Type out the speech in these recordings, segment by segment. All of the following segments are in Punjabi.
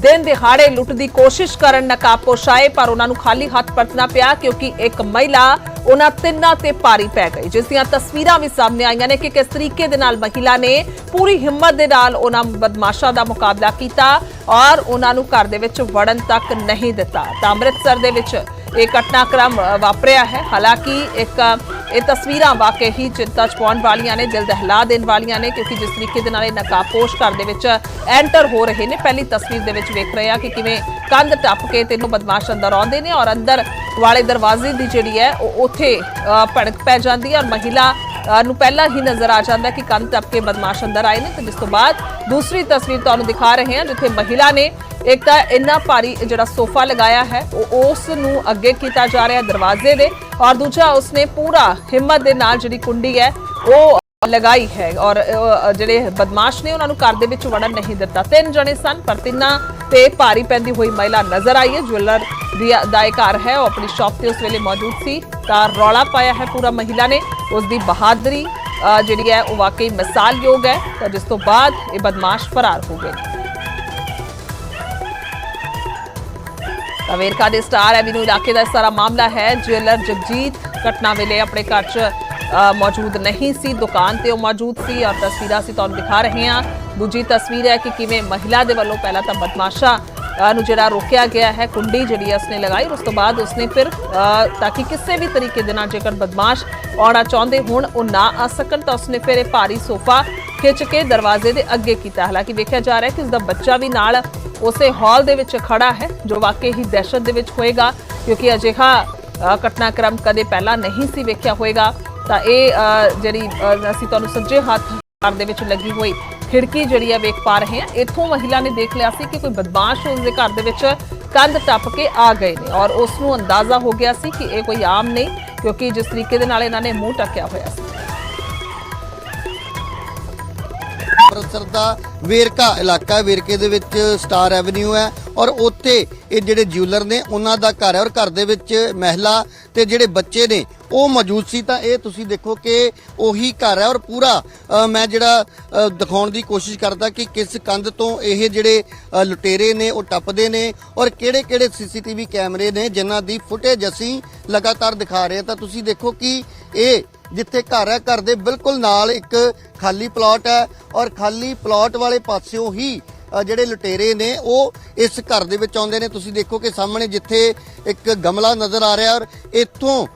ਦਿਨ ਦਿਹਾੜੇ ਲੁੱਟ ਦੀ ਕੋਸ਼ਿਸ਼ ਕਰਨ ਨਕਾਬਪੋਸ਼ ਆਏ, ਪਰ ਉਹਨਾਂ ਨੂੰ ਖਾਲੀ ਹੱਥ ਪਰਤਣਾ ਪਿਆ ਕਿਉਂਕਿ ਇੱਕ ਮਹਿਲਾ ਉਹਨਾਂ ਤਿੰਨਾਂ ਤੇ ਭਾਰੀ ਪੈ ਗਈ, ਜਿਸ ਦੀਆਂ ਤਸਵੀਰਾਂ ਵੀ ਸਾਹਮਣੇ ਆਈਆਂ ਨੇ ਕਿ ਕਿਸ ਤਰੀਕੇ ਦੇ ਨਾਲ ਮਹਿਲਾ ਨੇ ਪੂਰੀ ਹਿੰਮਤ ਦੇ ਨਾਲ ਉਹਨਾਂ ਬਦਮਾਸ਼ਾਂ ਦਾ ਮੁਕਾਬਲਾ ਕੀਤਾ ਔਰ ਉਹਨਾਂ ਨੂੰ ਘਰ ਦੇ ਵਿੱਚ ਵੜਨ ਤੱਕ ਨਹੀਂ ਦਿੱਤਾ। ਤਾਂ ਅੰਮ੍ਰਿਤਸਰ ਦੇ ਵਿੱਚ ਇਹ ਘਟਨਾਕ੍ਰਮ ਵਾਪਰਿਆ ਹੈ। ਹਾਲਾਂਕਿ ਇੱਕ ਇਹ ਤਸਵੀਰਾਂ ਵਾਕਈ ਹੀ ਚਿੰਤਾ ਚ ਪਾਉਣ ਵਾਲੀਆਂ ਨੇ, ਦਿਲ ਦਹਿਲਾ ਦੇਣ ਵਾਲੀਆਂ ਨੇ, ਕਿਉਂਕਿ ਜਿਸ ਤਰੀਕੇ ਦੇ ਨਾਲ ਇਹ ਨਕਾਬਪੋਸ਼ ਘਰ ਦੇ ਵਿੱਚ ਐਂਟਰ ਹੋ ਰਹੇ ਨੇ, ਪਹਿਲੀ ਤਸਵੀਰ ਦੇ ਵਿੱਚ ਵੇਖ ਰਹੇ ਆ ਕਿ ਕਿਵੇਂ ਕੰਧ ਟੱਪ ਕੇ ਤੈਨੂੰ ਬਦਮਾਸ਼ ਅੰਦਰ ਆਉਂਦੇ ਨੇ ਔਰ ਅੰਦਰ ਵਾਲੇ ਦਰਵਾਜ਼ੇ ਦੀ ਜਿਹੜੀ ਹੈ, ਉਹ ਉੱਥੇ ਭੜਕ ਪੈ ਜਾਂਦੀ ਹੈ ਔਰ ਮਹਿਲਾ ਨੂੰ ਪਹਿਲਾਂ ਹੀ ਨਜ਼ਰ ਆ ਜਾਂਦਾ ਕਿ ਕੰਧ ਟੱਪ ਕੇ ਬਦਮਾਸ਼ ਅੰਦਰ ਆਏ ਨੇ ਤੇ ਜਿਸ ਤੋਂ ਬਾਅਦ ਦੂਸਰੀ ਤਸਵੀਰ ਤੁਹਾਨੂੰ ਦਿਖਾ ਰਹੇ ਹਾਂ, ਜਿੱਥੇ ਮਹਿਲਾ ਨੇ ਇੱਕ ਤਾਂ ਇੰਨਾ ਭਾਰੀ ਜਿਹੜਾ ਸੋਫਾ ਲਗਾਇਆ ਹੈ, ਉਹ ਉਸ ਨੂੰ ਅੱਗੇ ਕੀਤਾ ਜਾ ਰਿਹਾ ਦਰਵਾਜ਼ੇ ਦੇ ਔਰ ਦੂਜਾ ਉਸਨੇ ਪੂਰਾ ਹਿੰਮਤ ਦੇ ਨਾਲ ਜਿਹੜੀ ਕੁੰਡੀ ਹੈ, ਉਹ ਲਗਾਈ ਹੈ ਔਰ ਜਿਹੜੇ ਬਦਮਾਸ਼ ਨੇ ਉਹਨਾਂ ਨੂੰ ਘਰ ਦੇ ਵਿੱਚ ਵੜਨ ਨਹੀਂ ਦਿੱਤਾ। ਤਿੰਨ ਜਣੇ ਸਨ, ਪਰ ਤਿੰਨਾਂ ਤੇ ਭਾਰੀ ਪੈਂਦੀ ਹੋਈ ਮਹਿਲਾ ਨਜ਼ਰ ਆਈ ਹੈ। ਜੁਐਲਰ ਦੀ ਦਾ ਇਹ ਘਰ ਹੈ, ਉਹ ਆਪਣੀ ਸ਼ਾਪ ਤੇ ਉਸ ਵੇਲੇ ਮੌਜੂਦ ਸੀ। ਤਾਂ ਰੌਲਾ ਪਾਇਆ ਹੈ ਪੂਰਾ ਮਹਿਲਾ ਨੇ। ਉਸ ਦੀ ਬਹਾਦਰੀ ਜਿਹੜੀ ਹੈ, ਉਹ ਵਾਕਈ ਮਿਸਾਲਯੋਗ ਹੈ। ਤਾਂ ਜਿਸ ਤੋਂ ਬਾਅਦ ਇਹ ਬਦਮਾਸ਼ ਫਰਾਰ ਹੋ ਗਏ। ਤਾਂ ਵੇਰਕਾ ਦੇ ਸਟਾਰ ਐਵੀਨਿਊ ਇਲਾਕੇ ਦਾ ਸਾਰਾ ਮਾਮਲਾ ਹੈ। ਜੁਐਲਰ ਜਗਜੀਤ ਘਟਨਾ ਵੇਲੇ ਆਪਣੇ ਘਰ 'ਚ ਮੌਜੂਦ ਨਹੀਂ ਸੀ। ਦੁਕਾਨ ਤੇ ਉਹ ਮੌਜੂਦ ਸੀ। ਔਰ ਤਸਵੀਰਾਂ ਅਸੀਂ ਤੁਹਾਨੂੰ ਦਿਖਾ ਰਹੇ ਹਾਂ। ਦੂਜੀ ਤਸਵੀਰ ਹੈ ਕਿ ਕਿਵੇਂ ਮਹਿਲਾ ਦੇ ਵੱਲੋਂ ਪਹਿਲਾਂ ਤਾਂ ਬਦਮਾਸ਼ਾ ਨੂੰ ਜਿਹੜਾ ਰੋਕਿਆ ਗਿਆ ਹੈ, ਕੁੰਡੀ ਜਿਹੜੀ ਹੈ ਉਸਨੇ ਲਗਾਈ। ਉਸ ਤੋਂ ਬਾਅਦ ਉਸਨੇ ਫਿਰ ਤਾਂ ਕਿ ਕਿਸੇ ਵੀ ਤਰੀਕੇ ਦੇ ਨਾਲ ਜੇਕਰ ਬਦਮਾਸ਼ ਆਉਣਾ ਚਾਹੁੰਦੇ ਹੋਣ, ਉਹ ਨਾ ਆ ਸਕਣ, ਤਾਂ ਉਸਨੇ ਫਿਰ ਇਹ ਭਾਰੀ ਸੋਫਾ ਖਿੱਚ ਕੇ ਦਰਵਾਜ਼ੇ ਦੇ ਅੱਗੇ ਕੀਤਾ। ਹਾਲਾਂਕਿ ਵੇਖਿਆ ਜਾ ਰਿਹਾ ਹੈ ਕਿ ਉਸਦਾ ਬੱਚਾ ਵੀ ਨਾਲ ਉਸੇ ਹਾਲ ਦੇ ਵਿੱਚ ਖੜਾ ਹੈ, ਜੋ ਵਾਕਈ ਹੀ ਦਹਿਸ਼ਤ ਦੇ ਵਿੱਚ ਹੋਏਗਾ, ਕਿਉਂਕਿ ਅਜਿਹਾ ਘਟਨਾਕ੍ਰਮ ਕਦੇ ਪਹਿਲਾਂ ਨਹੀਂ ਸੀ ਵੇਖਿਆ ਹੋਏਗਾ। ਤਾਂ ਇਹ ਜਿਹੜੀ ਅਸੀਂ ਤੁਹਾਨੂੰ ਸੱਜੇ ਹੱਥ ਘਰ ਦੇ ਵਿੱਚ ਲੱਗੀ ਹੋਈ ਖਿੜਕੀ ਜਿਹੜੀ ਆ ਵੇਖ ਪਾ ਰਹੇ ਹਾਂ। ਇੱਥੋਂ ਮਹਿਲਾ ਨੇ ਦੇਖ ਲਿਆ ਸੀ ਕਿ ਕੋਈ ਬਦਮਾਸ਼ ਉਸ ਦੇ ਘਰ ਦੇ ਵਿੱਚ ਕੰਧ ਟੱਪ ਕੇ ਆ ਗਏ ਨੇ ਔਰ ਉਸ ਨੂੰ ਅੰਦਾਜ਼ਾ ਹੋ ਗਿਆ ਸੀ ਕਿ ਇਹ ਕੋਈ ਆਮ ਨਹੀਂ, ਕਿਉਂਕਿ ਜਿਸ ਤਰੀਕੇ ਦੇ ਨਾਲ ਇਹਨਾਂ ਨੇ ਮੂੰਹ ਟੱਕਿਆ ਹੋਇਆ ਸੀ। ਅੰਮ੍ਰਿਤਸਰ ਦਾ ਵੇਰਕਾ ਇਲਾਕਾ ਹੈ। ਵੇਰਕੇ ਦੇ ਵਿੱਚ ਸਟਾਰ ਐਵਨਿਊ ਹੈ ਔਰ ਉੱਥੇ ਇਹ ਜਿਹੜੇ ਜਿਊਲਰ ਨੇ, ਉਹਨਾਂ ਦਾ ਘਰ ਹੈ ਔਰ ਘਰ ਦੇ ਵਿੱਚ ਮਹਿਲਾ ਤੇ ਜਿਹੜੇ ਬੱਚੇ ਨੇ, ਉਹ ਮੌਜੂਦ ਸੀ ਤਾਂ ਇਹ ਤੁਸੀਂ ਦੇਖੋ ਕਿ ਉਹੀ ਘਰ ਹੈ ਔਰ ਪੂਰਾ ਮੈਂ ਜਿਹੜਾ ਦਿਖਾਉਣ ਦੀ ਕੋਸ਼ਿਸ਼ ਕਰਦਾ ਕਿ ਕਿਸ ਕੰਧ ਤੋਂ ਇਹ ਜਿਹੜੇ ਲੁਟੇਰੇ ਨੇ, ਉਹ ਟੱਪਦੇ ਨੇ ਔਰ ਕਿਹੜੇ-ਕਿਹੜੇ ਸੀਸੀਟੀਵੀ ਕੈਮਰੇ ਨੇ ਜਿਨ੍ਹਾਂ ਦੀ ਫੁਟੇਜ ਅਸੀਂ ਲਗਾਤਾਰ ਦਿਖਾ ਰਹੇ ਹਾਂ ਤਾਂ ਤੁਸੀਂ ਦੇਖੋ ਕਿ ਇਹ ਜਿੱਥੇ ਘਰ ਹੈ, ਘਰ ਦੇ ਬਿਲਕੁਲ ਨਾਲ ਇੱਕ ਖਾਲੀ ਪਲਾਟ ਹੈ ਔਰ ਖਾਲੀ ਪਲਾਟ ਵਾਲੇ ਪਾਸਿਓਂ ਹੀ ਜਿਹੜੇ ਲੁਟੇਰੇ ਨੇ, ਉਹ ਇਸ ਘਰ ਦੇ ਵਿੱਚ ਆਉਂਦੇ ਨੇ। ਤੁਸੀਂ ਦੇਖੋ ਕਿ ਸਾਹਮਣੇ ਜਿੱਥੇ ਇੱਕ ਗਮਲਾ ਨਜ਼ਰ ਆ ਰਿਹਾ ਔਰ ਇੱਥੋਂ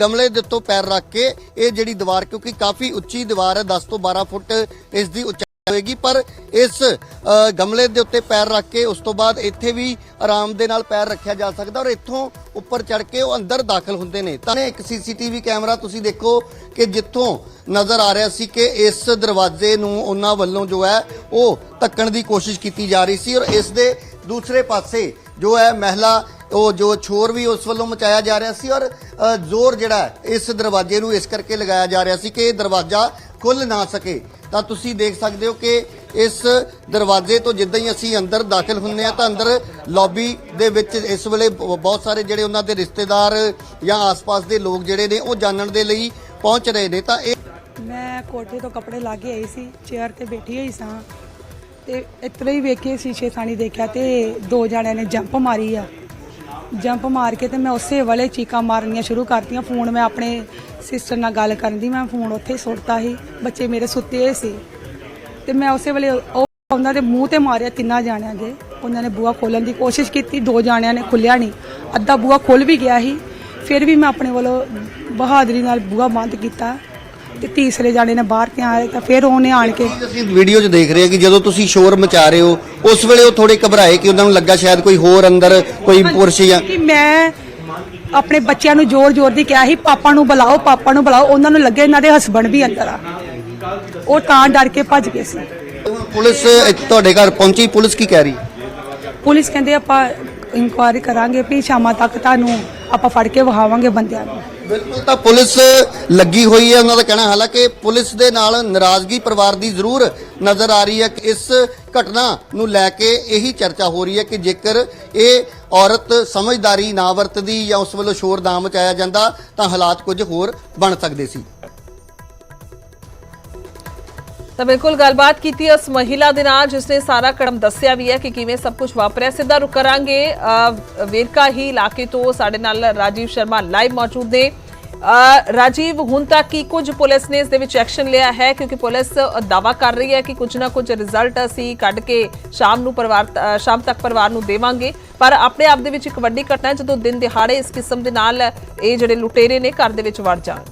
ਗਮਲੇ ਦੇ ਉੱਤੋਂ ਪੈਰ ਰੱਖ ਕੇ ਇਹ ਜਿਹੜੀ ਦੀਵਾਰ, ਕਿਉਂਕਿ ਕਾਫੀ ਉੱਚੀ ਦੀਵਾਰ ਹੈ 10 ਤੋਂ 12 ਫੁੱਟ ਇਸ ਦੀ ਉੱਚਾਈ ਹੋਏਗੀ, ਪਰ ਇਸ ਗਮਲੇ ਦੇ ਉੱਤੇ ਪੈਰ ਰੱਖ ਕੇ ਉਸ ਤੋਂ ਬਾਅਦ ਇੱਥੇ ਵੀ ਆਰਾਮ ਦੇ ਨਾਲ ਪੈਰ ਰੱਖਿਆ ਜਾ ਸਕਦਾ ਔਰ ਇੱਥੋਂ ਉੱਪਰ ਚੜ ਕੇ ਉਹ ਅੰਦਰ ਦਾਖਲ ਹੁੰਦੇ ਨੇ। ਤਾਂ ਇੱਕ ਸੀਸੀਟੀਵੀ ਕੈਮਰਾ ਤੁਸੀਂ ਦੇਖੋ ਕਿ ਜਿੱਥੋਂ ਨਜ਼ਰ ਆ ਰਿਹਾ ਸੀ ਕਿ ਇਸ ਦਰਵਾਜ਼ੇ ਨੂੰ ਉਹਨਾਂ ਵੱਲੋਂ ਜੋ ਹੈ ਉਹ ਧੱਕਣ ਦੀ ਕੋਸ਼ਿਸ਼ ਕੀਤੀ ਜਾ ਰਹੀ ਸੀ ਔਰ ਇਸ ਦੇ ਦੂਸਰੇ ਪਾਸੇ ਜੋ ਹੈ ਮਹਿਲਾ, ਉਹ ਜੋ ਛੋਰ ਵੀ ਉਸ ਵੱਲੋਂ ਮਚਾਇਆ ਜਾ ਰਿਹਾ ਸੀ ਔਰ ਜ਼ੋਰ ਜਿਹੜਾ ਇਸ ਦਰਵਾਜ਼ੇ ਨੂੰ ਇਸ ਕਰਕੇ ਲਗਾਇਆ ਜਾ ਰਿਹਾ ਸੀ ਕਿ ਇਹ ਦਰਵਾਜ਼ਾ ਖੁੱਲ ਨਾ ਸਕੇ। ਤਾਂ ਤੁਸੀਂ ਦੇਖ ਸਕਦੇ ਹੋ ਕਿ ਇਸ ਦਰਵਾਜ਼ੇ ਤੋਂ ਜਿੱਦਾਂ ਹੀ ਅਸੀਂ ਅੰਦਰ ਦਾਖਲ ਹੁੰਨੇ ਆ ਤਾਂ ਅੰਦਰ ਲੌਬੀ ਦੇ ਵਿੱਚ ਇਸ ਵੇਲੇ ਬਹੁਤ ਸਾਰੇ ਜਿਹੜੇ ਉਹਨਾਂ ਦੇ ਰਿਸ਼ਤੇਦਾਰ ਜਾਂ ਆਸ-ਪਾਸ ਦੇ ਲੋਕ ਜਿਹੜੇ ਨੇ ਉਹ ਜਾਣਨ ਦੇ ਲਈ ਪਹੁੰਚ ਰਹੇ ਨੇ ਤਾਂ ਇਹ ਮੈਂ ਕੋਠੇ ਤੋਂ ਕੱਪੜੇ ਲਾ ਕੇ ਆਈ ਸੀ, ਚੇਅਰ ਤੇ ਬੈਠੀ ਹੋਈ ਸਾਂ ਤੇ ਇਤਰੇ ਹੀ ਵੇਖੇ ਸ਼ੀਸ਼ੇ ਥਾਣੀ ਦੇਖਿਆ ਤੇ ਦੋ ਜਣਿਆਂ ਨੇ ਜੰਪ ਮਾਰੀ ਆ। ਜੰਪ ਮਾਰ ਕੇ ਤੇ ਮੈਂ ਉਸੇ ਵੇਲੇ ਚੀਕਾਂ ਮਾਰਨੀਆਂ ਸ਼ੁਰੂ ਕਰਤੀਆਂ, ਫੋਨ ਮੈਂ ਆਪਣੇ ਸਿਸਟਰ ਨਾਲ ਗੱਲ ਕਰਨ ਦੀ ਮੈਂ ਫੋਨ ਉੱਥੇ ਹੀ ਸੁੱਟਤਾ ਸੀ ਬੱਚੇ ਮੇਰੇ ਸੁੱਤੇ ਹੋਏ ਸੀ। ਤੇ ਮੈਂ ਉਸੇ ਵੇਲੇ ਉਹ ਉਹਨਾਂ ਦੇ ਮੂੰਹ ਤੇ ਮਾਰਿਆ ਤਿੰਨਾਂ ਜਾਣਿਆਂ ਦੇ। ਉਹਨਾਂ ਨੇ ਬੂਹਾ ਖੋਲਣ ਦੀ ਕੋਸ਼ਿਸ਼ ਕੀਤੀ ਦੋ ਜਾਣਿਆਂ ਨੇ ਖੁੱਲਿਆ ਨਹੀਂ। ਅੱਧਾ ਬੂਹਾ ਖੁੱਲ ਵੀ ਗਿਆ ਸੀ ਫਿਰ ਵੀ ਮੈਂ ਆਪਣੇ ਵੱਲੋਂ ਬਹਾਦਰੀ ਨਾਲ ਬੂਹਾ ਬੰਦ ਕੀਤਾ ਤੇ ਤੀਸਰੇ ਜਾਣੇ ਨੇ ਬਾਹਰ ਤੇ ਆਏ ਤਾਂ ਫਿਰ ਉਹਨੇ ਆਣ ਕੇ ਅਸੀਂ ਵੀਡੀਓ 'ਚ ਦੇਖ ਰਹੇ ਹਾਂ ਕਿ ਜਦੋਂ ਤੁਸੀਂ ਸ਼ੋਰ ਮਚਾ ਰਹੇ ਹੋ ਉਸ ਵੇਲੇ ਉਹ ਥੋੜੇ ਘਬਰਾਏ ਕਿ ਉਹਨਾਂ ਨੂੰ ਲੱਗਾ ਸ਼ਾਇਦ ਕੋਈ ਹੋਰ ਅੰਦਰ ਕੋਈ ਪੁਰਸ਼ ਜਾਂ ਕਿ ਮੈਂ ਆਪਣੇ ਬੱਚਿਆਂ ਨੂੰ ਜ਼ੋਰ-ਜ਼ੋਰ ਦੀ ਕਿਹਾ ਸੀ ਪਾਪਾ ਨੂੰ ਬੁਲਾਓ ਪਾਪਾ ਨੂੰ ਬੁਲਾਓ। ਉਹਨਾਂ ਨੂੰ ਲੱਗੇ ਇਹਨਾਂ ਦੇ ਹਸਬੰਡ ਵੀ ਅੰਦਰ ਆ। ਉਹ ਤਾਂ ਡਰ ਕੇ ਭੱਜ ਗਏ ਸੀ। ਪੁਲਿਸ ਇੱਥੇ ਤੁਹਾਡੇ ਘਰ ਪਹੁੰਚੀ ਪੁਲਿਸ ਕੀ ਕਹਿ ਰਹੀ? ਪੁਲਿਸ ਕਹਿੰਦੇ ਆਪਾਂ ਇਨਕੁਆਇਰੀ ਕਰਾਂਗੇ ਵੀ ਸ਼ਾਮਾਂ ਤੱਕ ਤੁਹਾਨੂੰ ਆਪਾਂ ਫੜ ਕੇ ਵਹਾਵਾਂਗੇ ਬੰਦਿਆਂ ਨੂੰ। ਬਿਲਕੁਲ ਤਾਂ ਪੁਲਿਸ ਲੱਗੀ ਹੋਈ ਹੈ ਉਹਨਾਂ ਦਾ ਕਹਿਣਾ ਹਾਲਾਂਕਿ ਪੁਲਿਸ ਦੇ ਨਾਲ ਨਾਰਾਜ਼ਗੀ ਪਰਿਵਾਰ ਦੀ ਜ਼ਰੂਰ ਨਜ਼ਰ ਆ ਰਹੀ ਹੈ ਕਿ ਇਸ ਘਟਨਾ ਨੂੰ ਲੈ ਕੇ ਇਹੀ ਚਰਚਾ ਹੋ ਰਹੀ ਹੈ ਕਿ ਜੇਕਰ ਇਹ ਔਰਤ ਸਮਝਦਾਰੀ ਨਾ ਵਰਤਦੀ ਜਾਂ ਉਸ ਵੱਲੋਂ ਸ਼ੋਰ ਨਾ ਮਚਾਇਆ ਜਾਂਦਾ, ਤਾਂ ਹਾਲਾਤ ਕੁਝ ਹੋਰ ਬਣ ਸਕਦੇ ਸੀ। ਤਾਂ ਬਿਲਕੁਲ ਗੱਲਬਾਤ ਕੀਤੀ ਉਸ ਮਹਿਲਾ ਦੇ ਨਾਲ, ਜਿਸ ਨੇ ਸਾਰਾ ਕੜਮ ਦੱਸਿਆ ਵੀ ਹੈ ਕਿ ਕਿਵੇਂ ਸਭ ਕੁਝ ਵਾਪਰਿਆ। ਸਿੱਧਾ ਰੁਕ ਕਰਾਂਗੇ। ਵੇਰਕਾ ਹੀ ਇਲਾਕੇ ਤੋਂ ਸਾਡੇ ਨਾਲ ਰਾਜੀਵ ਸ਼ਰਮਾ ਲਾਈਵ ਮੌਜੂਦ ਨੇ। ਰਾਜੀਵ, ਹੁਣ ਤੱਕ ਕੀ ਕੁਝ ਪੁਲਿਸ ਨੇ ਇਸ ਦੇ ਵਿੱਚ ਐਕਸ਼ਨ ਲਿਆ ਹੈ? ਕਿਉਂਕਿ ਪੁਲਿਸ ਦਾਵਾ ਕਰ ਰਹੀ ਹੈ ਕਿ ਕੁਝ ਨਾ ਕੁਝ ਰਿਜ਼ਲਟ ਅਸੀਂ ਕੱਢ ਕੇ ਸ਼ਾਮ ਨੂੰ ਪਰਿਵਾਰ ਸ਼ਾਮ ਤੱਕ ਪਰਿਵਾਰ ਨੂੰ ਦੇਵਾਂਗੇ। ਪਰ ਆਪਣੇ ਆਪ ਦੇ ਵਿੱਚ ਇੱਕ ਵੱਡੀ ਘਟਨਾ ਹੈ ਜਦੋਂ ਦਿਨ ਦਿਹਾੜੇ ਇਸ ਕਿਸਮ ਦੇ ਨਾਲ ਇਹ ਜਿਹੜੇ ਲੁਟੇਰੇ ਨੇ ਘਰ ਦੇ ਵਿੱਚ ਵੜ ਜਾਣ।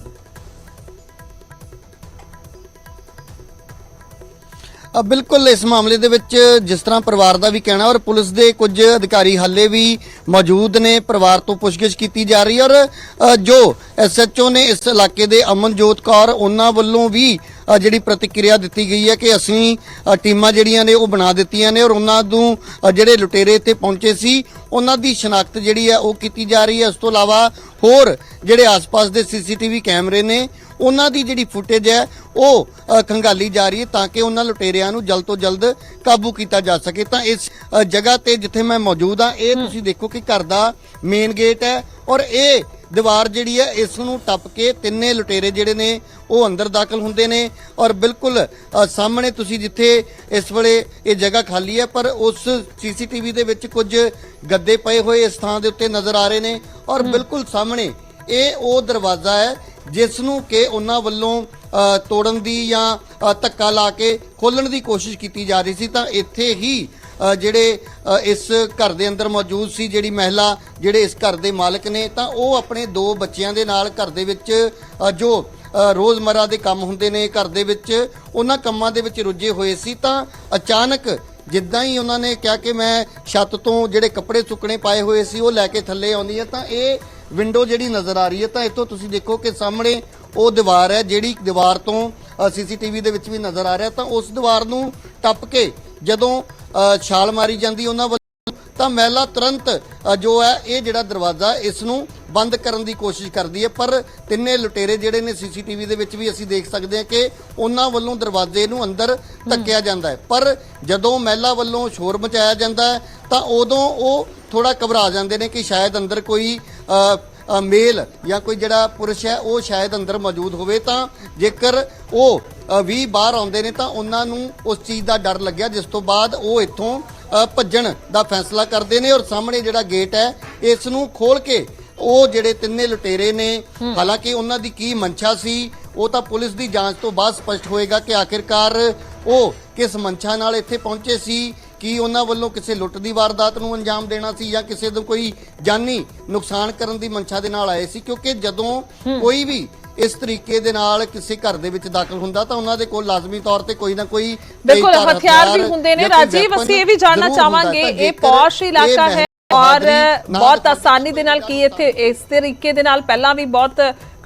ਬਿਲਕੁਲ ਇਸ ਮਾਮਲੇ ਦੇ ਵਿੱਚ ਜਿਸ ਤਰ੍ਹਾਂ ਪਰਿਵਾਰ ਦਾ ਵੀ ਕਹਿਣਾ ਔਰ ਪੁਲਿਸ ਦੇ ਕੁਝ ਅਧਿਕਾਰੀ ਹਾਲੇ ਵੀ ਮੌਜੂਦ ਨੇ ਪਰਿਵਾਰ ਤੋਂ ਪੁੱਛਗਿੱਛ ਕੀਤੀ ਜਾ ਰਹੀ ਹੈ ਔਰ ਅ, ਜੋ ਐਸਐਚਓ ਨੇ ਇਸ ਇਲਾਕੇ ਦੇ ਅਮਨਜੋਤ ਕੌਰ ਉਹਨਾਂ ਵੱਲੋਂ ਵੀ ਜਿਹੜੀ ਪ੍ਰਤੀਕਿਰਿਆ ਦਿੱਤੀ ਗਈ ਹੈ ਕਿ ਅਸੀਂ ਟੀਮਾਂ ਜਿਹੜੀਆਂ ਨੇ ਉਹ ਬਣਾ ਦਿੱਤੀਆਂ ਨੇ ਔਰ ਉਹਨਾਂ ਨੂੰ ਜਿਹੜੇ ਲੁਟੇਰੇ ਇੱਥੇ ਪਹੁੰਚੇ ਸੀ ਉਹਨਾਂ ਦੀ ਸ਼ਨਾਖਤ ਜਿਹੜੀ ਹੈ ਉਹ ਕੀਤੀ ਜਾ ਰਹੀ ਹੈ। ਇਸ ਤੋਂ ਇਲਾਵਾ ਹੋਰ ਜਿਹੜੇ ਆਸ-ਪਾਸ ਦੇ ਸੀਸੀਟੀਵੀ ਕੈਮਰੇ ਨੇ ਉਹਨਾਂ ਦੀ ਜਿਹੜੀ ਫੁਟੇਜ ਹੈ ਉਹ ਖੰਗਾਲੀ ਜਾ ਰਹੀ ਹੈ ਤਾਂ ਕਿ ਉਹਨਾਂ ਲੁਟੇਰਿਆਂ ਨੂੰ ਜਲਦ ਤੋਂ ਜਲਦ ਕਾਬੂ ਕੀਤਾ ਜਾ ਸਕੇ। ਤਾਂ ਇਸ ਜਗ੍ਹਾ ਤੇ ਜਿੱਥੇ ਮੈਂ ਮੌਜੂਦ ਹਾਂ ਇਹ ਤੁਸੀਂ ਦੇਖੋ ਕਿ ਘਰ ਦਾ ਮੇਨ ਗੇਟ ਹੈ ਔਰ ਇਹ ਦੀਵਾਰ ਜਿਹੜੀ ਹੈ ਇਸ ਨੂੰ ਟੱਪ ਕੇ ਤਿੰਨੇ ਲੁਟੇਰੇ ਜਿਹੜੇ ਨੇ ਉਹ ਅੰਦਰ ਦਾਖਲ ਹੁੰਦੇ ਨੇ ਔਰ ਬਿਲਕੁਲ ਸਾਹਮਣੇ ਤੁਸੀਂ ਜਿੱਥੇ ਇਸ ਵੇਲੇ ਇਹ ਜਗ੍ਹਾ ਖਾਲੀ ਹੈ ਪਰ ਉਸ ਸੀਸੀਟੀਵੀ ਦੇ ਵਿੱਚ ਕੁਝ ਗੱਦੇ ਪਏ ਹੋਏ ਇਸ ਥਾਂ ਦੇ ਉੱਤੇ ਨਜ਼ਰ ਆ ਰਹੇ ਨੇ ਔਰ ਬਿਲਕੁਲ ਸਾਹਮਣੇ ਇਹ ਉਹ ਦਰਵਾਜ਼ਾ ਹੈ ਜਿਸ ਨੂੰ ਕਿ ਉਹਨਾਂ ਵੱਲੋਂ ਤੋੜਨ ਦੀ ਜਾਂ ਧੱਕਾ ਲਾ ਕੇ ਖੋਲਣ ਦੀ ਕੋਸ਼ਿਸ਼ ਕੀਤੀ ਜਾ ਰਹੀ ਸੀ ਤਾਂ ਇੱਥੇ ਹੀ ਜਿਹੜੇ ਇਸ ਘਰ ਦੇ ਅੰਦਰ ਮੌਜੂਦ ਸੀ ਜਿਹੜੀ ਮਹਿਲਾ ਜਿਹੜੇ ਇਸ ਘਰ ਦੇ ਮਾਲਕ ਨੇ ਤਾਂ ਉਹ ਆਪਣੇ ਦੋ ਬੱਚਿਆਂ ਦੇ ਨਾਲ ਘਰ ਦੇ ਵਿੱਚ ਜੋ ਅ, ਦੇ ਕੰਮ ਹੁੰਦੇ ਨੇ ਘਰ ਦੇ ਵਿੱਚ ਉਹਨਾਂ ਕੰਮਾਂ ਦੇ ਵਿੱਚ ਰੁੱਝੇ ਹੋਏ ਸੀ ਤਾਂ ਅਚਾਨਕ ਜਿੱਦਾਂ ਹੀ ਉਹਨਾਂ ਨੇ ਕਿਹਾ ਕਿ ਮੈਂ ਛੱਤ ਤੋਂ ਜਿਹੜੇ ਕੱਪੜੇ ਸੁੱਕਣੇ ਪਾਏ ਹੋਏ ਸੀ ਉਹ ਲੈ ਕੇ ਥੱਲੇ ਆਉਂਦੀ ਹੈ ਤਾਂ ਇਹ ਵਿੰਡੋ ਜਿਹੜੀ ਨਜ਼ਰ ਆ ਰਹੀ ਹੈ ਤਾਂ ਇੱਥੋਂ ਤੁਸੀਂ ਦੇਖੋ ਕਿ ਸਾਹਮਣੇ ਉਹ ਦੀਵਾਰ ਹੈ ਜਿਹੜੀ ਦੀਵਾਰ ਤੋਂ ਸੀਸੀਟੀਵੀ ਦੇ ਵਿੱਚ ਵੀ ਨਜ਼ਰ ਆ ਰਿਹਾ ਤਾਂ ਉਸ ਦੀਵਾਰ ਨੂੰ ਟੱਪ ਕੇ ਜਦੋਂ ਅ, ਛਾਲ ਮਾਰੀ ਜਾਂਦੀ ਉਹਨਾਂ ਵੱਲੋਂ ਤਾਂ ਮਹਿਲਾ ਤੁਰੰਤ ਜੋ ਹੈ, ਇਹ ਜਿਹੜਾ ਦਰਵਾਜ਼ਾ, ਇਸ ਨੂੰ ਬੰਦ ਕਰਨ ਦੀ ਕੋਸ਼ਿਸ਼ ਕਰਦੀ ਹੈ। ਪਰ ਤਿੰਨੇ ਲੁਟੇਰੇ ਜਿਹੜੇ ਨੇ ਸੀਸੀਟੀਵੀ ਦੇ ਵਿੱਚ ਵੀ ਅਸੀਂ ਦੇਖ ਸਕਦੇ ਹਾਂ ਕਿ ਉਹਨਾਂ ਵੱਲੋਂ ਦਰਵਾਜ਼ੇ ਨੂੰ ਅੰਦਰ ਧੱਕਿਆ ਜਾਂਦਾ ਹੈ। ਪਰ ਜਦੋਂ ਮਹਿਲਾ ਵੱਲੋਂ ਸ਼ੋਰ ਮਚਾਇਆ ਜਾਂਦਾ ਹੈ, ਤਾਂ ਉਦੋਂ ਉਹ ਥੋੜਾ ਘਬਰਾ ਜਾਂਦੇ ਨੇ ਕਿ ਸ਼ਾਇਦ ਅੰਦਰ ਕੋਈ ਮੇਲ ਜਾਂ ਕੋਈ ਜਿਹੜਾ ਪੁਰਸ਼ ਹੈ, ਉਹ ਸ਼ਾਇਦ ਅੰਦਰ ਮੌਜੂਦ ਹੋਵੇ। ਤਾਂ ਜੇਕਰ ਉਹ ਵੀ ਬਾਹਰ ਆਉਂਦੇ ਨੇ, ਤਾਂ ਉਹਨਾਂ ਨੂੰ ਉਸ ਚੀਜ਼ ਦਾ ਡਰ ਲੱਗਿਆ, ਜਿਸ ਤੋਂ ਬਾਅਦ ਉਹ ਇੱਥੋਂ ਭੱਜਣ ਦਾ ਫੈਸਲਾ ਕਰਦੇ ਨੇ ਔਰ ਸਾਹਮਣੇ ਜਿਹੜਾ ਗੇਟ ਹੈ ਇਸ ਨੂੰ ਖੋਲ ਕੇ ਉਹ ਜਿਹੜੇ ਤਿੰਨੇ ਲੁਟੇਰੇ ਨੇ ਹਾਲਾਂਕਿ ਉਹਨਾਂ ਦੀ ਕੀ ਮਨਸ਼ਾ ਸੀ ਉਹ ਤਾਂ ਪੁਲਿਸ ਦੀ ਜਾਂਚ ਤੋਂ ਬਾਅਦ ਸਪਸ਼ਟ ਹੋਏਗਾ ਕਿ ਆਖਿਰਕਾਰ ਉਹ ਕਿਸ ਮਨਸ਼ਾ ਨਾਲ ਇੱਥੇ ਪਹੁੰਚੇ ਸੀ ਕੀ ਉਹਨਾਂ ਵੱਲੋਂ ਕਿਸੇ ਲੁੱਟ ਦੀ ਵਾਰਦਾਤ ਨੂੰ ਅੰਜਾਮ ਦੇਣਾ ਸੀ ਜਾਂ ਕਿਸੇ ਨੂੰ ਕੋਈ ਜਾਨੀ ਨੁਕਸਾਨ ਕਰਨ ਦੀ ਮਨਸ਼ਾ ਦੇ ਨਾਲ ਆਏ ਸੀ ਕਿਉਂਕਿ ਜਦੋਂ ਕੋਈ ਵੀ ਇਸ ਤਰੀਕੇ ਦੇ ਨਾਲ ਕਿਸੇ ਘਰ ਦੇ ਵਿੱਚ ਦਾਖਲ ਹੁੰਦਾ ਤਾਂ ਉਹਨਾਂ ਦੇ ਕੋਲ ਲਾਜ਼ਮੀ ਤੌਰ ਤੇ ਕੋਈ ਨਾ ਕੋਈ ਬਿਲਕੁਲ ਹਥਿਆਰ ਵੀ ਹੁੰਦੇ ਨੇ ਰਾਜੀਵ ਅਸੀਂ ਇਹ ਵੀ ਜਾਨਣਾ। ਚਾਹਾਂਗੇ ਇਹ ਪੌਸ਼ ਇਲਾਕਾ ਹੈ ਔਰ ਬਹੁਤ ਆਸਾਨੀ ਦੇ ਨਾਲ ਕੀ ਇੱਥੇ ਇਸ ਤਰੀਕੇ ਦੇ ਨਾਲ ਪਹਿਲਾਂ ਵੀ ਬਹੁਤ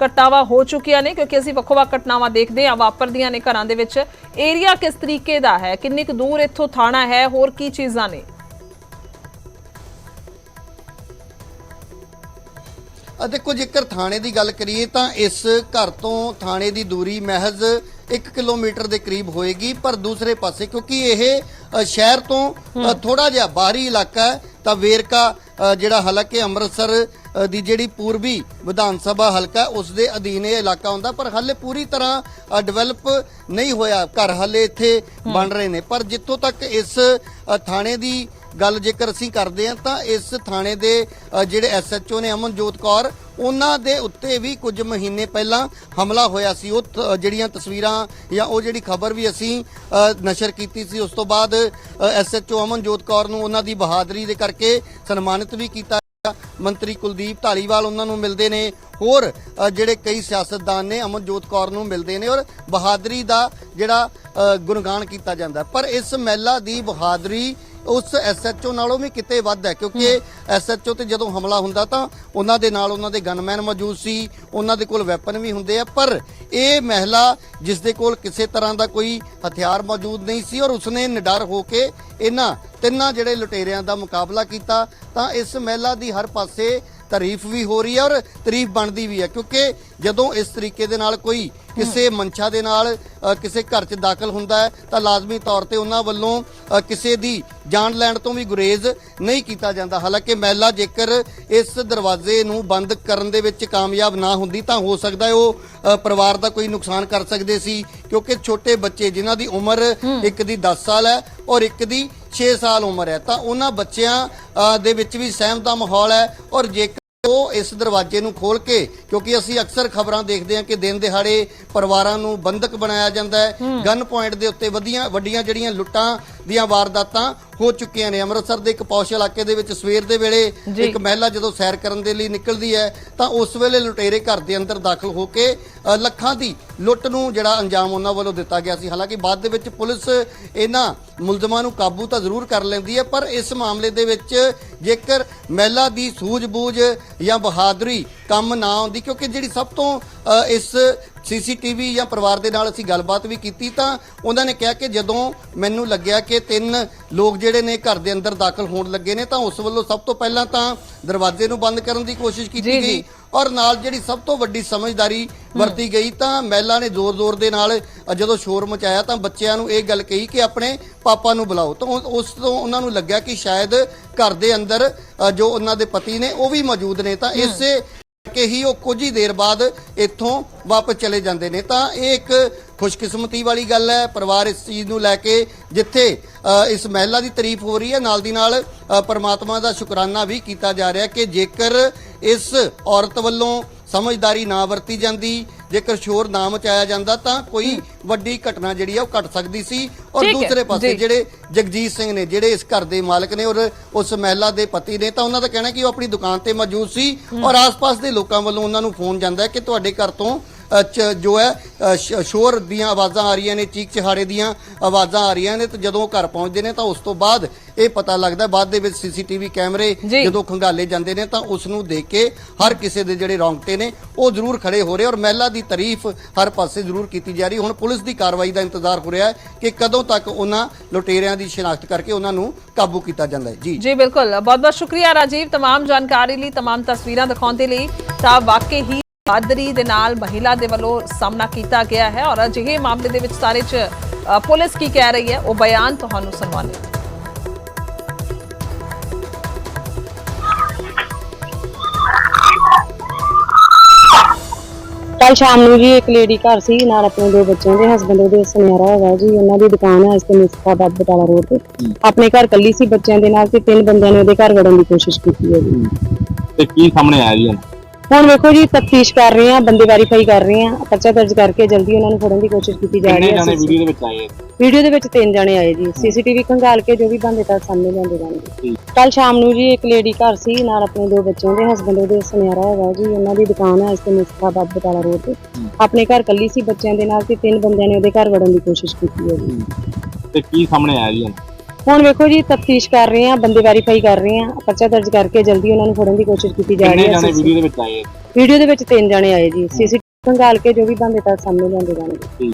ਘਟਨਾਵਾਂ ਹੋ ਚੁੱਕੀਆਂ ਨੇ ਕਿਉਂਕਿ ਅਸੀਂ ਵੱਖੋ ਵੱਖ ਘਟਨਾਵਾਂ ਦੇਖਦੇ ਹਾਂ ਵਾਪਰਦੀਆਂ ਨੇ ਘਰਾਂ ਦੇ ਵਿੱਚ। ਏਰੀਆ ਕਿਸ ਤਰੀਕੇ ਦਾ ਹੈ? ਕਿੰਨੀ ਕੁ ਦੂਰ ਇੱਥੋਂ ਥਾਣਾ ਹੈ? ਹੋਰ ਕੀ ਚੀਜ਼ਾਂ ਨੇ? ਆ ਦੇਖੋ ਜੇਕਰ ਥਾਣੇ ਦੀ ਗੱਲ ਕਰੀਏ ਤਾਂ ਇਸ ਘਰ ਤੋਂ ਥਾਣੇ ਦੀ ਦੂਰੀ ਮਹਿਜ਼ 1 ਕਿਲੋਮੀਟਰ ਦੇ ਕਰੀਬ ਹੋਏਗੀ ਪਰ ਦੂਸਰੇ ਪਾਸੇ ਕਿਉਂਕਿ ਇਹ ਸ਼ਹਿਰ ਤੋਂ ਥੋੜਾ ਜਿਹਾ ਬਾਹਰੀ ਇਲਾਕਾ ਹੈ ਤਾਂ ਵੇਰਕਾ ਜਿਹੜਾ ਹਾਲਾਂਕਿ ਅੰਮ੍ਰਿਤਸਰ ਦੀ ਜਿਹੜੀ ਪੂਰਬੀ ਵਿਧਾਨ ਸਭਾ ਹਲਕਾ ਉਸ ਦੇ ਅਧੀਨ ਇਹ ਇਲਾਕਾ ਹੁੰਦਾ ਪਰ ਹਾਲੇ ਪੂਰੀ ਤਰ੍ਹਾਂ ਡਿਵੈਲਪ ਨਹੀਂ ਹੋਇਆ ਘਰ ਹਾਲੇ ਇੱਥੇ ਬਣ ਰਹੇ ਨੇ। ਪਰ ਜਿੱਥੋਂ ਤੱਕ ਇਸ ਥਾਣੇ ਦੀ ਗੱਲ ਜੇਕਰ ਅਸੀਂ ਕਰਦੇ ਹਾਂ ਤਾਂ ਇਸ ਥਾਣੇ ਦੇ ਅ, ਜਿਹੜੇ ਐਸਐਚਓ ਨੇ ਅਮਨਜੋਤ ਕੌਰ ਉਹਨਾਂ ਦੇ ਉੱਤੇ ਵੀ ਕੁਝ ਮਹੀਨੇ ਪਹਿਲਾਂ ਹਮਲਾ ਹੋਇਆ ਸੀ। ਉਹ ਜਿਹੜੀਆਂ ਤਸਵੀਰਾਂ ਜਾਂ ਉਹ ਜਿਹੜੀ ਖਬਰ ਵੀ ਅਸੀਂ ਨਸ਼ਰ ਕੀਤੀ ਸੀ ਉਸ ਤੋਂ ਬਾਅਦ ਐਸਐਚਓ ਅਮਨਜੋਤ ਕੌਰ ਨੂੰ ਉਹਨਾਂ ਦੀ ਬਹਾਦਰੀ ਦੇ ਕਰਕੇ ਸਨਮਾਨਿਤ ਵੀ ਕੀਤਾ ਮੰਤਰੀ ਕੁਲਦੀਪ ਢਾਲੀਵਾਲ ਉਹਨਾਂ ਨੂੰ ਮਿਲਦੇ ਨੇ। ਹੋਰ ਜਿਹੜੇ ਕਈ ਸਿਆਸਤਦਾਨ ਨੇ ਅਮਨਜੋਤ ਕੌਰ ਨੂੰ ਮਿਲਦੇ ਨੇ ਔਰ ਬਹਾਦਰੀ ਦਾ ਜਿਹੜਾ ਗੁਣਗਾਨ ਕੀਤਾ ਜਾਂਦਾ ਪਰ ਇਸ ਮਹਿਲਾ ਦੀ ਬਹਾਦਰੀ ਉਸ ਐਸਐਚਓ ਨਾਲੋਂ ਵੀ ਕਿਤੇ ਵੱਧ ਹੈ, ਕਿਉਂਕਿ ਐਸਐਚਓ ਤੇ ਜਦੋਂ ਹਮਲਾ ਹੁੰਦਾ ਤਾਂ ਉਹਨਾਂ ਦੇ ਨਾਲ ਉਹਨਾਂ ਦੇ ਗਨਮੈਨ ਮੌਜੂਦ ਸੀ, ਉਹਨਾਂ ਦੇ ਕੋਲ ਵੈਪਨ ਵੀ ਹੁੰਦੇ ਆ, ਪਰ ਇਹ ਮਹਿਲਾ ਜਿਸ ਦੇ ਕੋਲ ਕਿਸੇ ਤਰ੍ਹਾਂ ਦਾ ਕੋਈ ਹਥਿਆਰ ਮੌਜੂਦ ਨਹੀਂ ਸੀ ਔਰ ਉਸਨੇ ਨਿਡਰ ਹੋ ਕੇ ਇਹਨਾਂ ਤਿੰਨਾਂ ਜਿਹੜੇ ਲੁਟੇਰਿਆਂ ਦਾ ਮੁਕਾਬਲਾ ਕੀਤਾ, ਤਾਂ ਇਸ ਮਹਿਲਾ ਦੀ ਹਰ ਪਾਸੇ ਤਾਰੀਫ ਵੀ ਹੋ ਰਹੀ ਹੈ ਔਰ ਤਾਰੀਫ ਬਣਦੀ ਵੀ ਹੈ, ਕਿਉਂਕਿ ਜਦੋਂ ਇਸ ਤਰੀਕੇ ਦੇ ਨਾਲ ਕੋਈ ਕਿਸੇ ਮਨਸ਼ਾ ਦੇ ਨਾਲ ਕਿਸੇ ਘਰ 'ਚ ਦਾਖਲ ਹੁੰਦਾ ਹੈ ਤਾਂ ਲਾਜ਼ਮੀ ਤੌਰ ਤੇ ਉਹਨਾਂ ਵੱਲੋਂ ਕਿਸੇ ਦੀ ਜਾਨ ਲੈਣ ਤੋਂ ਵੀ ਗੁਰੇਜ਼ ਨਹੀਂ ਕੀਤਾ ਜਾਂਦਾ। ਹਾਲਾਂਕਿ ਮਹਿਲਾ ਜੇਕਰ ਇਸ ਦਰਵਾਜ਼ੇ ਨੂੰ ਬੰਦ ਕਰਨ ਦੇ ਵਿੱਚ ਕਾਮਯਾਬ ਨਾ ਹੁੰਦੀ ਤਾਂ ਹੋ ਸਕਦਾ ਹੈ ਉਹ ਪਰਿਵਾਰ ਦਾ ਕੋਈ ਨੁਕਸਾਨ ਕਰ ਸਕਦੇ ਸੀ ਕਿਉਂਕਿ ਛੋਟੇ ਬੱਚੇ ਜਿਨ੍ਹਾਂ ਦੀ ਉਮਰ ਇੱਕ ਦੀ 10 ਸਾਲ ਹੈ ਔਰ ਇੱਕ ਦੀ 6 ਸਾਲ ਉਮਰ ਹੈ ਤਾਂ ਉਹਨਾਂ ਬੱਚਿਆਂ ਦੇ ਵਿੱਚ ਵੀ ਸਹਿਮ ਦਾ ਮਾਹੌਲ ਹੈ ਔਰ ਜੇਕਰ ਉਹ ਇਸ ਦਰਵਾਜ਼ੇ ਨੂੰ ਖੋਲ ਕੇ ਕਿਉਂਕਿ ਅਸੀਂ ਅਕਸਰ ਖਬਰਾਂ ਦੇਖਦੇ ਹਾਂ ਕਿ ਦਿਨ ਦਿਹਾੜੇ ਪਰਿਵਾਰਾਂ ਨੂੰ ਬੰਦਕ ਬਣਾਇਆ ਜਾਂਦਾ ਹੈ। ਗਨ ਪੁਆਇੰਟ ਦੇ ਉੱਤੇ ਵਧੀਆਂ ਵੱਡੀਆਂ ਜਿਹੜੀਆਂ ਲੁੱਟਾਂ ਦੀਆਂ ਵਾਰਦਾਤਾਂ ਹੋ ਚੁੱਕੀਆਂ ਨੇ ਅੰਮ੍ਰਿਤਸਰ ਦੇ ਇੱਕ ਪੌਸ਼ ਇਲਾਕੇ ਦੇ ਵਿੱਚ ਸਵੇਰ ਦੇ ਵੇਲੇ। ਇੱਕ ਮਹਿਲਾ ਜਦੋਂ ਸੈਰ ਕਰਨ ਦੇ ਲਈ ਨਿਕਲਦੀ ਹੈ ਤਾਂ ਉਸ ਵੇਲੇ ਲੁਟੇਰੇ ਘਰ ਦੇ ਅੰਦਰ ਦਾਖਲ ਹੋ ਕੇ ਲੱਖਾਂ ਦੀ ਲੁੱਟ ਨੂੰ ਜਿਹੜਾ ਅੰਜਾਮ ਉਹਨਾਂ ਵੱਲੋਂ ਦਿੱਤਾ ਗਿਆ ਸੀ ਹਾਲਾਂਕਿ ਬਾਅਦ ਦੇ ਵਿੱਚ ਪੁਲਿਸ ਇਹਨਾਂ ਮੁਲਜ਼ਮਾਂ ਨੂੰ ਕਾਬੂ ਤਾਂ ਜ਼ਰੂਰ ਕਰ ਲੈਂਦੀ ਹੈ ਪਰ ਇਸ ਮਾਮਲੇ ਦੇ ਵਿੱਚ ਜੇਕਰ ਮਹਿਲਾ ਦੀ ਸੂਝ-ਬੂਝ ਜਾਂ ਬਹਾਦਰੀ ਕੰਮ ਨਾ ਆਉਂਦੀ ਕਿਉਂਕਿ ਜਿਹੜੀ ਸਭ ਤੋਂ ਇਸ ਸੀਸੀਟੀਵੀ ਜਾਂ ਪਰਿਵਾਰ ਦੇ ਨਾਲ ਅਸੀਂ ਗੱਲਬਾਤ ਵੀ ਕੀਤੀ ਤਾਂ ਉਹਨਾਂ ਨੇ ਕਿਹਾ ਕਿ ਜਦੋਂ ਮੈਨੂੰ ਲੱਗਿਆ ਕਿ ਤਿੰਨ ਲੋਕ ਜਿਹੜੇ ਨੇ ਘਰ ਦੇ ਅੰਦਰ ਦਾਖਲ ਹੋਣ ਲੱਗੇ ਨੇ ਤਾਂ ਉਸ ਵੱਲੋਂ ਸਭ ਤੋਂ ਪਹਿਲਾਂ ਤਾਂ ਦਰਵਾਜ਼ੇ ਨੂੰ ਬੰਦ ਕਰਨ ਦੀ ਕੋਸ਼ਿਸ਼ ਕੀਤੀ। ਗਈ ਔਰ ਨਾਲ ਜਿਹੜੀ ਸਭ ਤੋਂ ਵੱਡੀ ਸਮਝਦਾਰੀ ਵਰਤੀ ਗਈ ਤਾਂ ਮਹਿਲਾ ਨੇ ਜ਼ੋਰ-ਜ਼ੋਰ ਦੇ ਨਾਲ ਜਦੋਂ ਸ਼ੋਰ ਮਚਾਇਆ ਤਾਂ ਬੱਚਿਆਂ ਨੂੰ ਇਹ ਗੱਲ ਕਹੀ ਕਿ ਆਪਣੇ ਪਾਪਾ ਨੂੰ ਬੁਲਾਓ। ਤਾਂ ਉਸ ਤੋਂ ਉਹਨਾਂ ਨੂੰ ਲੱਗਿਆ ਕਿ ਸ਼ਾਇਦ ਘਰ ਦੇ ਅੰਦਰ ਜੋ ਉਹਨਾਂ ਦੇ ਪਤੀ ਨੇ ਉਹ ਵੀ ਮੌਜੂਦ ਨੇ ਤਾਂ ਇਸੇ ਕਿ ਹੀ ਉਹ ਕੁਝ ਹੀ ਦੇਰ ਬਾਅਦ ਇੱਥੋਂ ਵਾਪਸ ਚਲੇ ਜਾਂਦੇ ਨੇ। ਤਾਂ ਇਹ ਇੱਕ ਖੁਸ਼ਕਿਸਮਤੀ ਵਾਲੀ ਗੱਲ ਹੈ ਪਰਿਵਾਰ ਇਸ ਚੀਜ਼ ਨੂੰ ਲੈ ਕੇ ਜਿੱਥੇ ਇਸ ਮਹਿਲਾ ਦੀ ਤਾਰੀਫ ਹੋ ਰਹੀ ਹੈ, ਨਾਲ ਦੀ ਨਾਲ ਪਰਮਾਤਮਾ ਦਾ ਸ਼ੁਕਰਾਨਾ ਵੀ ਕੀਤਾ ਜਾ ਰਿਹਾ ਕਿ ਜੇਕਰ ਇਸ ਔਰਤ ਵੱਲੋਂ ਸਮਝਦਾਰੀ ਨਾ ਵਰਤੀ ਜਾਂਦੀ ਜੇਕਰ ਸ਼ੋਰ ਨਾ ਮਚਾਇਆ ਜਾਂਦਾ ਤਾਂ ਕੋਈ ਵੱਡੀ ਘਟਨਾ ਜਿਹੜੀ ਆ ਉਹ ਘਟ ਸਕਦੀ ਸੀ। ਔਰ ਠੀਕ ਹੈ, ਦੂਸਰੇ ਪਾਸੇ ਜੀ। ਜਿਹੜੇ ਜਗਜੀਤ ਸਿੰਘ ਨੇ ਜਿਹੜੇ ਇਸ ਘਰ ਦੇ ਮਾਲਕ ਨੇ ਔਰ ਉਸ ਮਹਿਲਾ ਦੇ ਪਤੀ ਨੇ ਤਾਂ ਉਹਨਾਂ ਦਾ ਕਹਿਣਾ ਕਿ ਉਹ ਆਪਣੀ ਦੁਕਾਨ ਤੇ ਮੌਜੂਦ ਸੀ। ਔਰ ਆਸ-ਪਾਸ ਦੇ ਲੋਕਾਂ ਵੱਲੋਂ ਉਹਨਾਂ ਨੂੰ ਫੋਨ ਜਾਂਦਾ ਹੈ ਕਿ ਤੁਹਾਡੇ ਘਰ ਤੋਂ ਅ, ਚ- ਜੋ ਹੈ ਅ, ਸ਼- ਸ਼ੋਰ ਦੀਆਂ ਆਵਾਜ਼ਾਂ ਆ ਰਹੀਆਂ ਨੇ ਚੀਕ ਚਿਹਾੜੇ ਦੀਆਂ ਆਵਾਜ਼ਾਂ ਆ ਰਹੀਆਂ ਨੇ ਤੇ ਜਦੋਂ ਉਹ ਘਰ ਪਹੁੰਚਦੇ ਨੇ ਤਾਂ ਉਸ ਤੋਂ ਬਾਅਦ ਇਹ ਪਤਾ ਲੱਗਦਾ ਬਾਅਦ ਦੇ ਵਿੱਚ ਸੀਸੀਟੀਵੀ ਕੈਮਰੇ ਜੀ। ਜਦੋਂ ਖੰਗਾਲੇ ਜਾਂਦੇ ਨੇ ਤਾਂ ਉਸ ਨੂੰ ਦੇਖ ਕੇ ਹਰ ਕਿਸੇ ਦੇ ਜਿਹੜੇ ਰੌਂਗਟੇ ਨੇ ਉਹ ਜ਼ਰੂਰ ਖੜੇ ਹੋ ਰਹੇ ਔਰ ਮਹਿਲਾ ਦੀ ਤਾਰੀਫ ਹਰ ਪਾਸੇ ਜ਼ਰੂਰ ਕੀਤੀ ਜਾ ਰਹੀ ਹੁਣ ਪੁਲਿਸ ਦੀ ਕਾਰਵਾਈ ਦਾ ਇੰਤਜ਼ਾਰ ਹੋ ਰਿਹਾ ਹੈ ਕਿ ਕਦੋਂ ਤੱਕ ਉਹਨਾਂ ਲੁਟੇਰਿਆਂ ਦੀ ਸ਼ਨਾਖਤ ਕਰਕੇ ਉਹਨਾਂ ਨੂੰ ਕਾਬੂ ਕੀਤਾ ਜਾਂਦਾ ਹੈ ਜੀ ਜੀ ਬਿਲਕੁਲ ਬਹੁਤ ਬਹੁਤ ਸ਼ੁਕਰੀਆ ਰਾਜੀਵ तमाम ਜਾਣਕਾਰੀ ਲਈ तमाम ਤਸਵੀਰਾਂ ਦਿਖਾਉਣ ਦੇ ਲਈ ਤਾਂ ਵਾਕਈ ਹੀ ਬਹਾਦਰੀ ਦੇ ਨਾਲ ਮਹਿਲਾ ਦੇ ਵੱਲੋਂ ਸਾਹਮਣਾ ਕੀਤਾ ਗਿਆ ਹੈ ਔਰ ਅਜਿਹੇ ਮਾਮਲੇ ਦੇ ਵਿੱਚ ਸਾਰੇ ਚ ਅ, ਪੁਲਿਸ ਕੀ ਕਹਿ ਰਹੀ ਹੈ ਉਹ ਬਿਆਨ ਤੁਹਾਨੂੰ ਸੁਣਵਾਉਂਦੇ ਕੱਲ ਸ਼ਾਮ ਨੂੰ ਜੀ ਇੱਕ ਲੇਡੀ ਘਰ ਸੀ ਨਾਲ ਆਪਣੇ ਦੋ ਬੱਚਿਆਂ ਦੇ ਹਸਬੰਡ ਉਹਦੇ ਸੁਨਿਆਰਾ ਹੈਗਾ ਜੀ ਉਹਨਾਂ ਦੀ ਦੁਕਾਨ ਹੈ ਇਸ ਤੇ ਮੁਸਤਾਬਾਦ ਬਟਾਲਾ ਰੋਡ ਤੇ। ਆਪਣੇ ਘਰ ਕੱਲੀ ਸੀ ਬੱਚਿਆਂ ਦੇ ਨਾਲ ਤੇ ਤਿੰਨ ਬੰਦਿਆਂ ਨੇ ਉਹਦੇ ਘਰ ਵੜਨ ਦੀ ਕੋਸ਼ਿਸ਼ ਕੀਤੀ ਹੈ ਜੀ। ਤੇ ਕੀ ਸਾਹਮਣੇ ਆਇਆ ਜੀ ਹੁਣ ਵੇਖੋ ਜੀ ਤਫਤੀਸ਼ ਕਰ ਰਹੇ ਆ ਬੰਦੇ ਵੈਰੀਫਾਈ ਕਰ ਰਹੇ ਆ ਪਰਚਾ ਦਰਜ ਕਰਕੇ ਜਲਦੀ ਉਹਨਾਂ ਨੂੰ ਫੜਨ ਦੀ ਕੋਸ਼ਿਸ਼ ਕੀਤੀ ਜਾ ਕਿੰਨੇ ਰਹੀ ਜਾਣੇ ਹੈ ਵੀਡੀਓ ਦੇ ਵਿੱਚ ਆਏ ਆ? ਵੀਡੀਓ ਦੇ ਵਿੱਚ ਤਿੰਨ ਜਣੇ ਆਏ ਜੀ। ਸੀਸੀਟੀਵੀ ਖੰਗਾਲ ਕੇ ਜੋ ਵੀ ਬੰਦੇ ਤਾਂ ਸਾਹਮਣੇ ਲਿਆਂਦੇ ਜਾਣਗੇ। ਠੀਕ। ਕੱਲ ਸ਼ਾਮ ਨੂੰ ਜੀ ਇੱਕ ਲੇਡੀ ਘਰ ਸੀ ਨਾਲ ਆਪਣੇ ਦੋ ਬੱਚਿਆਂ ਦੇ ਹਸਬੰਡ ਉਹਦੇ ਸੁਨਿਆਰਾ ਹੈਗਾ ਜੀ ਉਹਨਾਂ ਦੀ ਦੁਕਾਨ ਹੈ ਇਸ ਤੇ ਮੁਸਤਾਬਾਦ ਬਟਾਲਾ ਰੋਡ ਤੇ। ਆਪਣੇ ਘਰ ਕੱਲੀ ਸੀ ਬੱਚਿਆਂ ਦੇ ਨਾਲ ਤੇ ਤਿੰਨ ਬੰਦਿਆਂ ਨੇ ਉਹਦੇ ਘਰ ਵੜਨ ਦੀ ਕੋਸ਼ਿਸ਼ ਕੀਤੀ ਹੈ ਜੀ। ਤੇ ਕੀ ਸਾਹਮਣੇ ਆਇਆ ਜੀ ਹੁਣ? ਹੁਣ ਵੇਖੋ ਜੀ ਤਫਤੀਸ਼ ਕਰ ਰਹੇ ਆ ਬੰਦੇ ਵੈਰੀਫਾਈ ਕਰ ਰਹੇ ਆ ਪਰਚਾ ਦਰਜ ਕਰਕੇ ਜਲਦੀ ਉਹਨਾਂ ਨੂੰ ਫੜਨ ਦੀ ਕੋਸ਼ਿਸ਼ ਕੀਤੀ ਜਾ ਕਿੰਨੇ ਰਹੀ ਜਾਣੇ ਹੈ ਵੀਡੀਓ ਦੇ ਵਿੱਚ ਆਏ ਆ? ਵੀਡੀਓ ਦੇ ਵਿੱਚ ਤਿੰਨ ਜਣੇ ਆਏ ਜੀ ਸੀਸੀਟੀਵੀ ਖੰਗਾਲ ਕੇ ਜੋ ਵੀ ਬੰਦੇ ਤਾਂ ਸਾਹਮਣੇ ਲਿਆਂਦੇ ਜਾਣਗੇ।